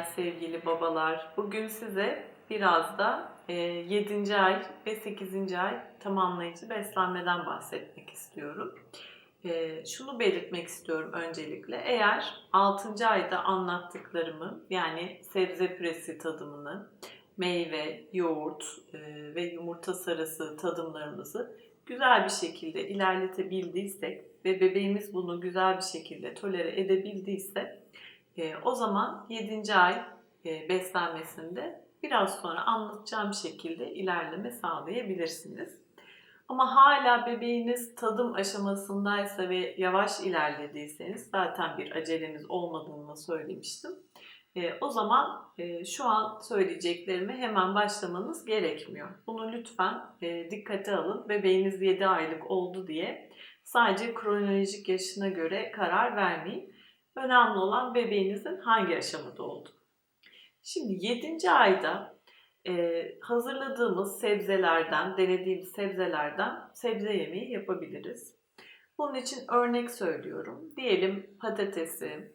anneler, sevgili babalar. Bugün size biraz da e, 7. ay ve 8. ay tamamlayıcı beslenmeden bahsetmek istiyorum. E, şunu belirtmek istiyorum öncelikle. Eğer 6. ayda anlattıklarımı yani sebze püresi tadımını, meyve, yoğurt e, ve yumurta sarısı tadımlarımızı güzel bir şekilde ilerletebildiysek ve bebeğimiz bunu güzel bir şekilde tolere edebildiyse e, o zaman 7. ay e, beslenmesinde biraz sonra anlatacağım şekilde ilerleme sağlayabilirsiniz. Ama hala bebeğiniz tadım aşamasındaysa ve yavaş ilerlediyseniz zaten bir acelemiz olmadığını söylemiştim. E, o zaman e, şu an söyleyeceklerime hemen başlamanız gerekmiyor. Bunu lütfen e, dikkate alın. Bebeğiniz 7 aylık oldu diye sadece kronolojik yaşına göre karar vermeyin. Önemli olan bebeğinizin hangi aşamada olduğu. Şimdi 7. ayda e, hazırladığımız sebzelerden, denediğimiz sebzelerden sebze yemeği yapabiliriz. Bunun için örnek söylüyorum. Diyelim patatesi,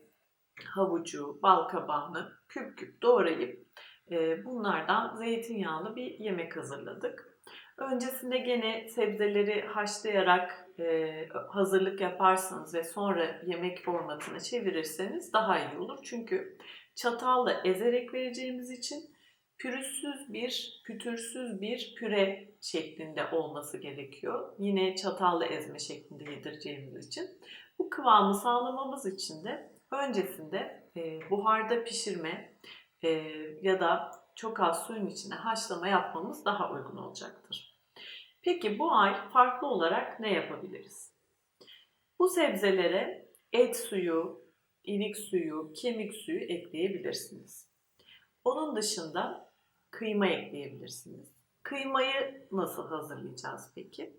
havucu, balkabağını küp küp doğrayıp e, bunlardan zeytinyağlı bir yemek hazırladık. Öncesinde gene sebzeleri haşlayarak e, hazırlık yaparsanız ve sonra yemek formatına çevirirseniz daha iyi olur. Çünkü çatalla ezerek vereceğimiz için pürüzsüz bir, pütürsüz bir püre şeklinde olması gerekiyor. Yine çatalla ezme şeklinde yedireceğimiz için. Bu kıvamı sağlamamız için de öncesinde e, buharda pişirme e, ya da çok az suyun içine haşlama yapmamız daha uygun olacaktır. Peki bu ay farklı olarak ne yapabiliriz? Bu sebzelere et suyu, ilik suyu, kemik suyu ekleyebilirsiniz. Onun dışında kıyma ekleyebilirsiniz. Kıymayı nasıl hazırlayacağız peki?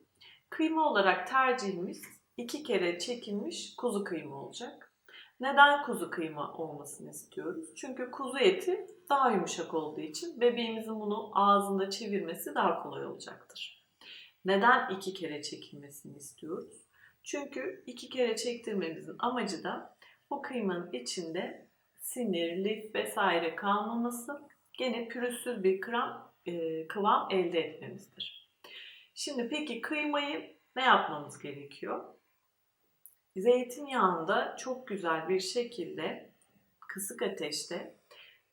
Kıyma olarak tercihimiz iki kere çekilmiş kuzu kıyma olacak. Neden kuzu kıyma olmasını istiyoruz? Çünkü kuzu eti daha yumuşak olduğu için bebeğimizin bunu ağzında çevirmesi daha kolay olacaktır. Neden iki kere çekilmesini istiyoruz? Çünkü iki kere çektirmemizin amacı da bu kıymanın içinde sinir, lif vesaire kalmaması, gene pürüzsüz bir kram, e, kıvam elde etmemizdir. Şimdi peki kıymayı ne yapmamız gerekiyor? Zeytinyağında çok güzel bir şekilde kısık ateşte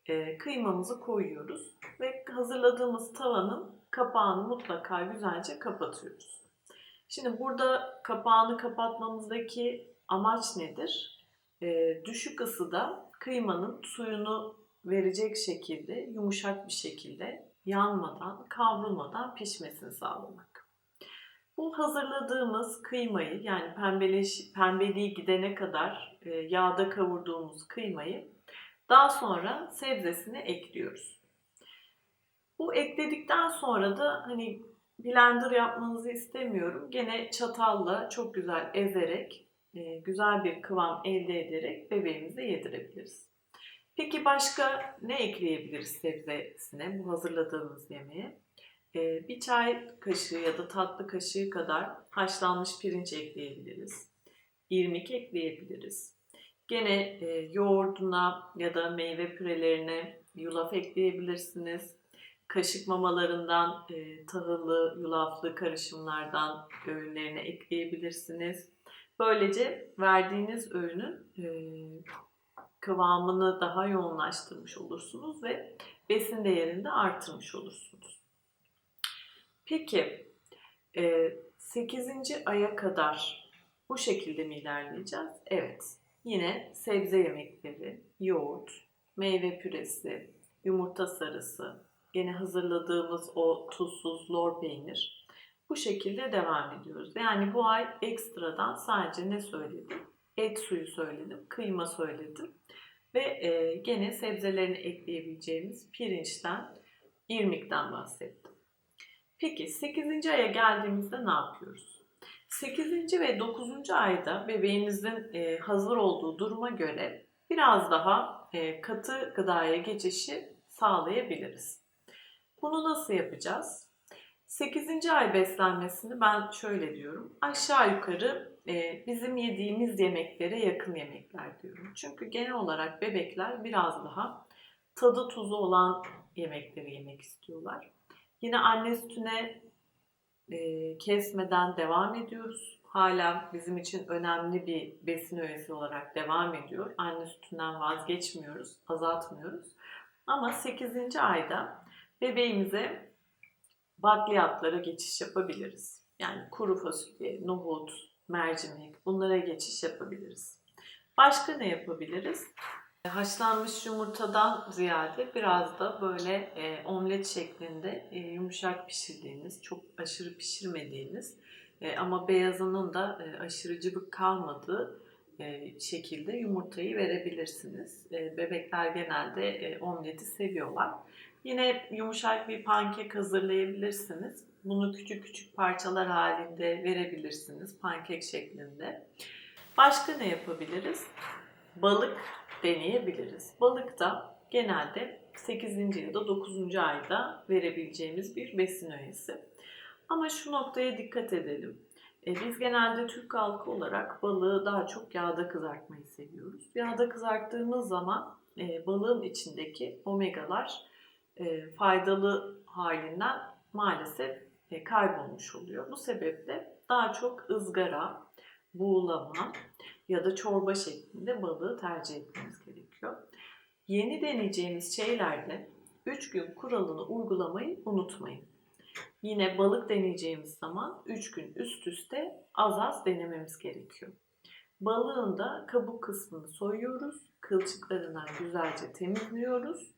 e, kıymamızı koyuyoruz ve hazırladığımız tavanın kapağını mutlaka güzelce kapatıyoruz. Şimdi burada kapağını kapatmamızdaki amaç nedir? E, düşük ısıda kıymanın suyunu verecek şekilde, yumuşak bir şekilde yanmadan, kavrulmadan pişmesini sağlamak. Bu hazırladığımız kıymayı yani pembeleş, pembeliği gidene kadar e, yağda kavurduğumuz kıymayı daha sonra sebzesini ekliyoruz. Bu ekledikten sonra da hani blender yapmanızı istemiyorum. Gene çatalla çok güzel ezerek, e, güzel bir kıvam elde ederek bebeğimize yedirebiliriz. Peki başka ne ekleyebiliriz sebzesine bu hazırladığımız yemeğe? E, bir çay kaşığı ya da tatlı kaşığı kadar haşlanmış pirinç ekleyebiliriz. İrmik ekleyebiliriz. Gene e, yoğurduna ya da meyve pürelerine yulaf ekleyebilirsiniz kaşık mamalarından e, tahıllı, yulaflı karışımlardan öğünlerine ekleyebilirsiniz. Böylece verdiğiniz öğünün e, kıvamını daha yoğunlaştırmış olursunuz ve besin değerini de artırmış olursunuz. Peki e, 8. aya kadar bu şekilde mi ilerleyeceğiz? Evet. Yine sebze yemekleri, yoğurt, meyve püresi, yumurta sarısı, Gene hazırladığımız o tuzsuz lor peynir. Bu şekilde devam ediyoruz. Yani bu ay ekstradan sadece ne söyledim? Et suyu söyledim, kıyma söyledim. Ve e, gene sebzelerini ekleyebileceğimiz pirinçten, irmikten bahsettim. Peki 8. aya geldiğimizde ne yapıyoruz? 8. ve 9. ayda bebeğinizin e, hazır olduğu duruma göre biraz daha e, katı gıdaya geçişi sağlayabiliriz. Bunu nasıl yapacağız? 8. ay beslenmesini ben şöyle diyorum. Aşağı yukarı e, bizim yediğimiz yemeklere yakın yemekler diyorum. Çünkü genel olarak bebekler biraz daha tadı tuzu olan yemekleri yemek istiyorlar. Yine anne sütüne e, kesmeden devam ediyoruz. Hala bizim için önemli bir besin öğesi olarak devam ediyor. Anne sütünden vazgeçmiyoruz, azaltmıyoruz. Ama 8. ayda bebeğimize bakliyatlara geçiş yapabiliriz. Yani kuru fasulye, nohut, mercimek bunlara geçiş yapabiliriz. Başka ne yapabiliriz? Haşlanmış yumurtadan ziyade biraz da böyle e, omlet şeklinde e, yumuşak pişirdiğiniz, çok aşırı pişirmediğiniz e, ama beyazının da e, aşırı cıvık kalmadığı e, şekilde yumurtayı verebilirsiniz. E, bebekler genelde e, omleti seviyorlar. Yine yumuşak bir pankek hazırlayabilirsiniz. Bunu küçük küçük parçalar halinde verebilirsiniz pankek şeklinde. Başka ne yapabiliriz? Balık deneyebiliriz. Balık da genelde 8. ya da 9. ayda verebileceğimiz bir besin öğesi. Ama şu noktaya dikkat edelim. E, biz genelde Türk halkı olarak balığı daha çok yağda kızartmayı seviyoruz. Yağda kızarttığımız zaman e, balığın içindeki omegalar e, faydalı halinden maalesef kaybolmuş oluyor. Bu sebeple daha çok ızgara, buğulama ya da çorba şeklinde balığı tercih etmemiz gerekiyor. Yeni deneyeceğimiz şeylerde 3 gün kuralını uygulamayı unutmayın. Yine balık deneyeceğimiz zaman 3 gün üst üste az az denememiz gerekiyor. Balığın da kabuk kısmını soyuyoruz, kılçıklarından güzelce temizliyoruz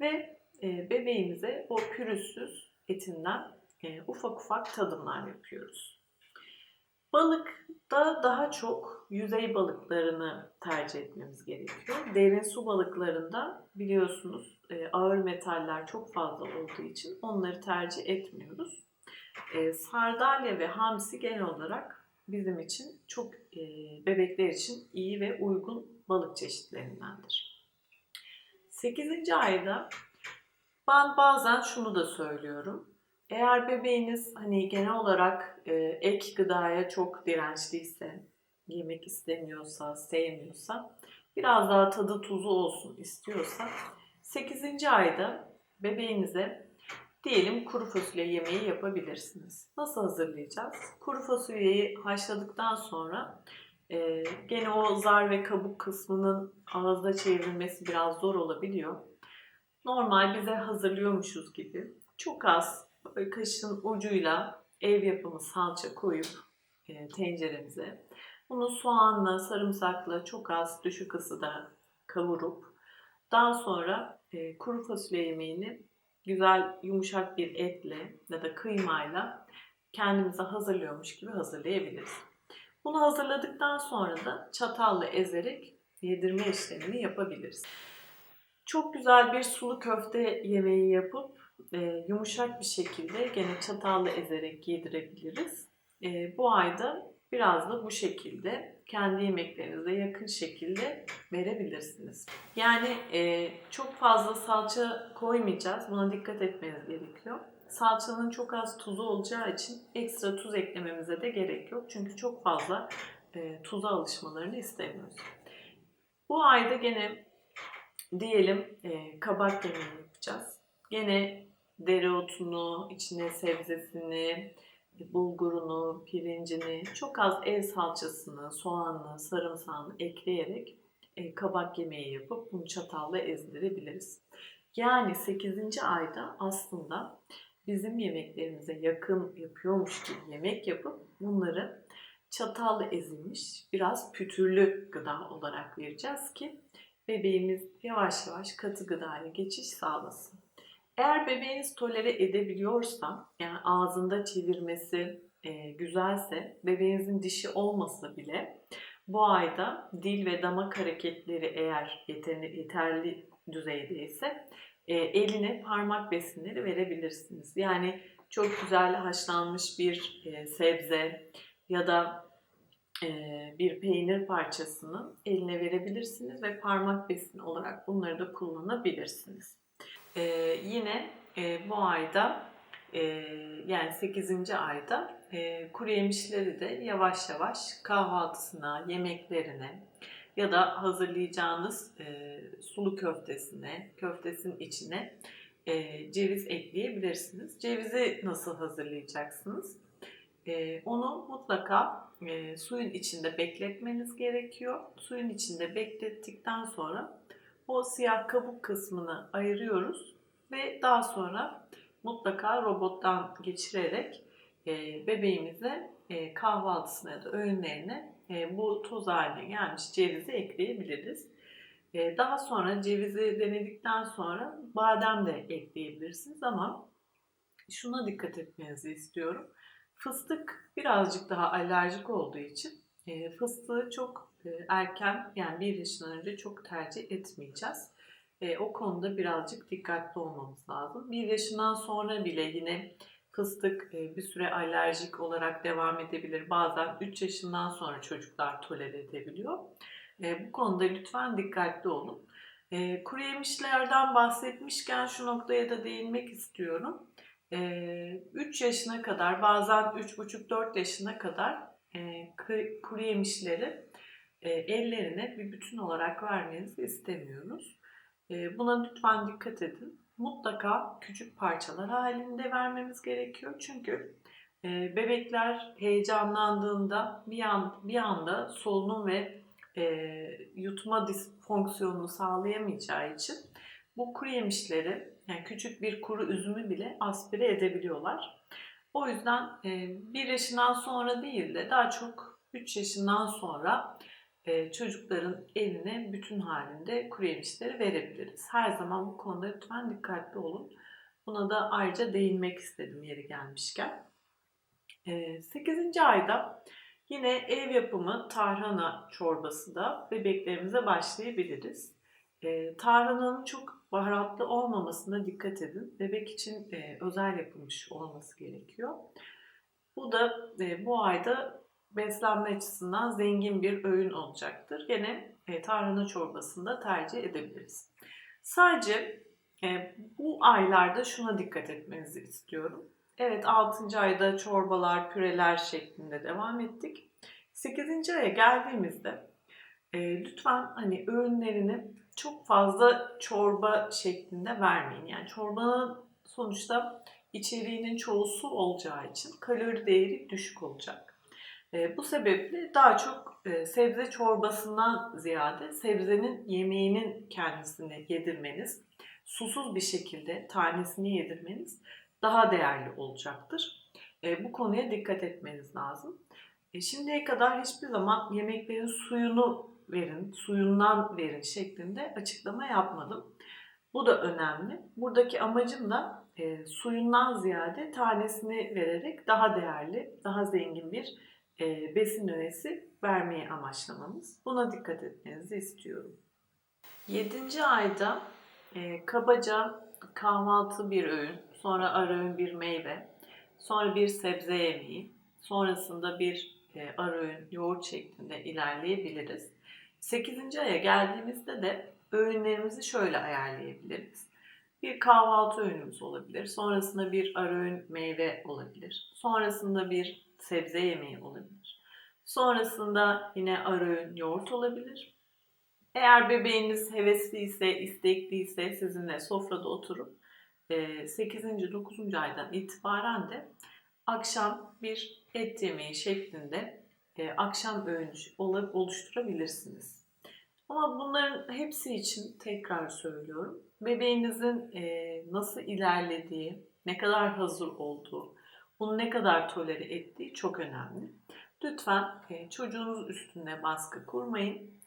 ve e, bebeğimize o pürüzsüz etinden e, ufak ufak tadımlar yapıyoruz. Balıkta daha çok yüzey balıklarını tercih etmemiz gerekiyor. Derin su balıklarında biliyorsunuz e, ağır metaller çok fazla olduğu için onları tercih etmiyoruz. E, sardalya ve hamsi genel olarak bizim için çok e, bebekler için iyi ve uygun balık çeşitlerindendir. 8. ayda ben bazen şunu da söylüyorum. Eğer bebeğiniz hani genel olarak e, ek gıdaya çok dirençliyse, yemek istemiyorsa, sevmiyorsa, biraz daha tadı tuzu olsun istiyorsa 8. ayda bebeğinize diyelim kuru fasulye yemeği yapabilirsiniz. Nasıl hazırlayacağız? Kuru fasulyeyi haşladıktan sonra e, gene o zar ve kabuk kısmının ağızda çevrilmesi biraz zor olabiliyor. Normal bize hazırlıyormuşuz gibi çok az kaşın ucuyla ev yapımı salça koyup e, tenceremize bunu soğanla, sarımsakla çok az düşük ısıda kavurup daha sonra e, kuru fasulye yemeğini güzel yumuşak bir etle ya da kıymayla kendimize hazırlıyormuş gibi hazırlayabiliriz. Bunu hazırladıktan sonra da çatalla ezerek yedirme işlemini yapabiliriz. Çok güzel bir sulu köfte yemeği yapıp e, yumuşak bir şekilde gene çatalla ezerek yedirebiliriz. E, bu ayda biraz da bu şekilde kendi yemeklerinize yakın şekilde verebilirsiniz. Yani e, çok fazla salça koymayacağız. Buna dikkat etmeniz gerekiyor. Salçanın çok az tuzu olacağı için ekstra tuz eklememize de gerek yok. Çünkü çok fazla e, tuza alışmalarını istemiyoruz. Bu ayda gene diyelim e, kabak yemeği yapacağız. Gene dereotunu, içine sebzesini, bulgurunu, pirincini, çok az ev salçasını, soğanlı, sarımsağını ekleyerek e, kabak yemeği yapıp bunu çatalla ezdirebiliriz. Yani 8. ayda aslında bizim yemeklerimize yakın yapıyormuş gibi yemek yapıp bunları çatalla ezilmiş biraz pütürlü gıda olarak vereceğiz ki bebeğimiz yavaş yavaş katı gıdaya geçiş sağlasın. Eğer bebeğiniz tolere edebiliyorsa, yani ağzında çevirmesi e, güzelse, bebeğinizin dişi olmasa bile bu ayda dil ve damak hareketleri eğer yeterli, yeterli düzeydeyse e, eline parmak besinleri verebilirsiniz. Yani çok güzel haşlanmış bir e, sebze ya da bir peynir parçasını eline verebilirsiniz ve parmak besini olarak bunları da kullanabilirsiniz. E, yine e, bu ayda e, yani 8. ayda e, kuru yemişleri de yavaş yavaş kahvaltısına, yemeklerine ya da hazırlayacağınız e, sulu köftesine, köftesinin içine e, ceviz ekleyebilirsiniz. Cevizi nasıl hazırlayacaksınız? E, onu mutlaka e, suyun içinde bekletmeniz gerekiyor. Suyun içinde beklettikten sonra o siyah kabuk kısmını ayırıyoruz ve daha sonra mutlaka robottan geçirerek e, bebeğimize e, kahvaltısına ya da öğünlerine e, bu toz haline gelmiş cevizi ekleyebiliriz. Daha sonra cevizi denedikten sonra badem de ekleyebilirsiniz ama şuna dikkat etmenizi istiyorum. Fıstık birazcık daha alerjik olduğu için fıstığı çok erken yani bir yaşından önce çok tercih etmeyeceğiz. E, o konuda birazcık dikkatli olmamız lazım. Bir yaşından sonra bile yine fıstık e, bir süre alerjik olarak devam edebilir. Bazen 3 yaşından sonra çocuklar tolere edebiliyor. E, bu konuda lütfen dikkatli olun. E, kuru yemişlerden bahsetmişken şu noktaya da değinmek istiyorum. 3 yaşına kadar bazen 3,5-4 yaşına kadar kuru yemişleri ellerine bir bütün olarak vermenizi istemiyoruz. Buna lütfen dikkat edin mutlaka küçük parçalar halinde vermemiz gerekiyor. Çünkü e, bebekler heyecanlandığında bir, an, bir anda solunum ve e, yutma disfonksiyonunu sağlayamayacağı için bu kuru yemişleri yani küçük bir kuru üzümü bile aspire edebiliyorlar. O yüzden e, bir yaşından sonra değil de daha çok 3 yaşından sonra e, çocukların eline bütün halinde kuru yemişleri verebiliriz. Her zaman bu konuda lütfen dikkatli olun. Buna da ayrıca değinmek istedim yeri gelmişken. 8. E, ayda yine ev yapımı tarhana çorbası da bebeklerimize başlayabiliriz. E, tarhananın çok baharatlı olmamasına dikkat edin. Bebek için özel yapılmış olması gerekiyor. Bu da bu ayda beslenme açısından zengin bir öğün olacaktır. Gene e, tarhana çorbasında tercih edebiliriz. Sadece e, bu aylarda şuna dikkat etmenizi istiyorum. Evet 6. ayda çorbalar, püreler şeklinde devam ettik. 8. aya geldiğimizde e, lütfen hani öğünlerini çok fazla çorba şeklinde vermeyin. Yani çorbanın sonuçta içeriğinin çoğu su olacağı için kalori değeri düşük olacak. E, bu sebeple daha çok e, sebze çorbasından ziyade sebzenin yemeğinin kendisini yedirmeniz, susuz bir şekilde tanesini yedirmeniz daha değerli olacaktır. E, bu konuya dikkat etmeniz lazım. E, şimdiye kadar hiçbir zaman yemeklerin suyunu verin, suyundan verin şeklinde açıklama yapmadım. Bu da önemli. Buradaki amacım da e, suyundan ziyade tanesini vererek daha değerli, daha zengin bir e, besin öğesi vermeyi amaçlamamız. Buna dikkat etmenizi istiyorum. 7. ayda e, kabaca kahvaltı bir öğün, sonra ara öğün bir meyve, sonra bir sebze yemeği, sonrasında bir e, ara öğün yoğurt şeklinde ilerleyebiliriz. 8. aya geldiğimizde de öğünlerimizi şöyle ayarlayabiliriz. Bir kahvaltı öğünümüz olabilir. Sonrasında bir ara öğün meyve olabilir. Sonrasında bir sebze yemeği olabilir. Sonrasında yine ara öğün yoğurt olabilir. Eğer bebeğiniz hevesliyse, istekliyse sizinle sofrada oturup 8. E, 9. aydan itibaren de akşam bir et yemeği şeklinde e, akşam öğünü oluşturabilirsiniz. Ama bunların hepsi için tekrar söylüyorum. Bebeğinizin e, nasıl ilerlediği, ne kadar hazır olduğu, bunu ne kadar tolere ettiği çok önemli. Lütfen e, çocuğunuz üstünde baskı kurmayın.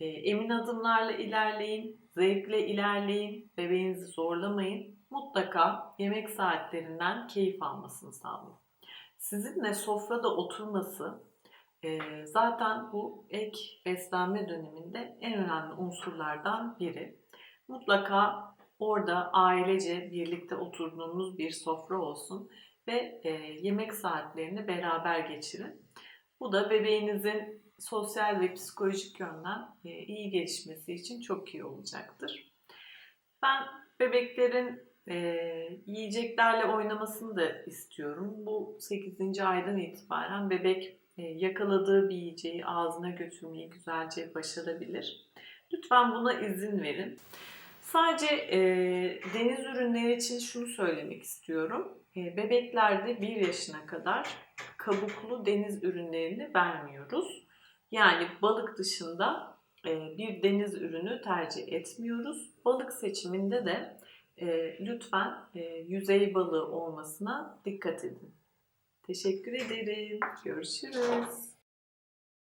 E, emin adımlarla ilerleyin, zevkle ilerleyin, bebeğinizi zorlamayın. Mutlaka yemek saatlerinden keyif almasını sağlayın. Sizinle sofrada oturması e, zaten bu ek beslenme döneminde en önemli unsurlardan biri. Mutlaka orada ailece birlikte oturduğunuz bir sofra olsun ve e, yemek saatlerini beraber geçirin. Bu da bebeğinizin sosyal ve psikolojik yönden e, iyi gelişmesi için çok iyi olacaktır. Ben bebeklerin e, yiyeceklerle oynamasını da istiyorum. Bu 8. aydan itibaren bebek e, yakaladığı bir yiyeceği ağzına götürmeyi güzelce başarabilir. Lütfen buna izin verin. Sadece e, deniz ürünleri için şunu söylemek istiyorum. E, bebeklerde 1 yaşına kadar kabuklu deniz ürünlerini vermiyoruz. Yani balık dışında e, bir deniz ürünü tercih etmiyoruz. Balık seçiminde de e, lütfen e, yüzey balığı olmasına dikkat edin. Teşekkür ederim. Görüşürüz.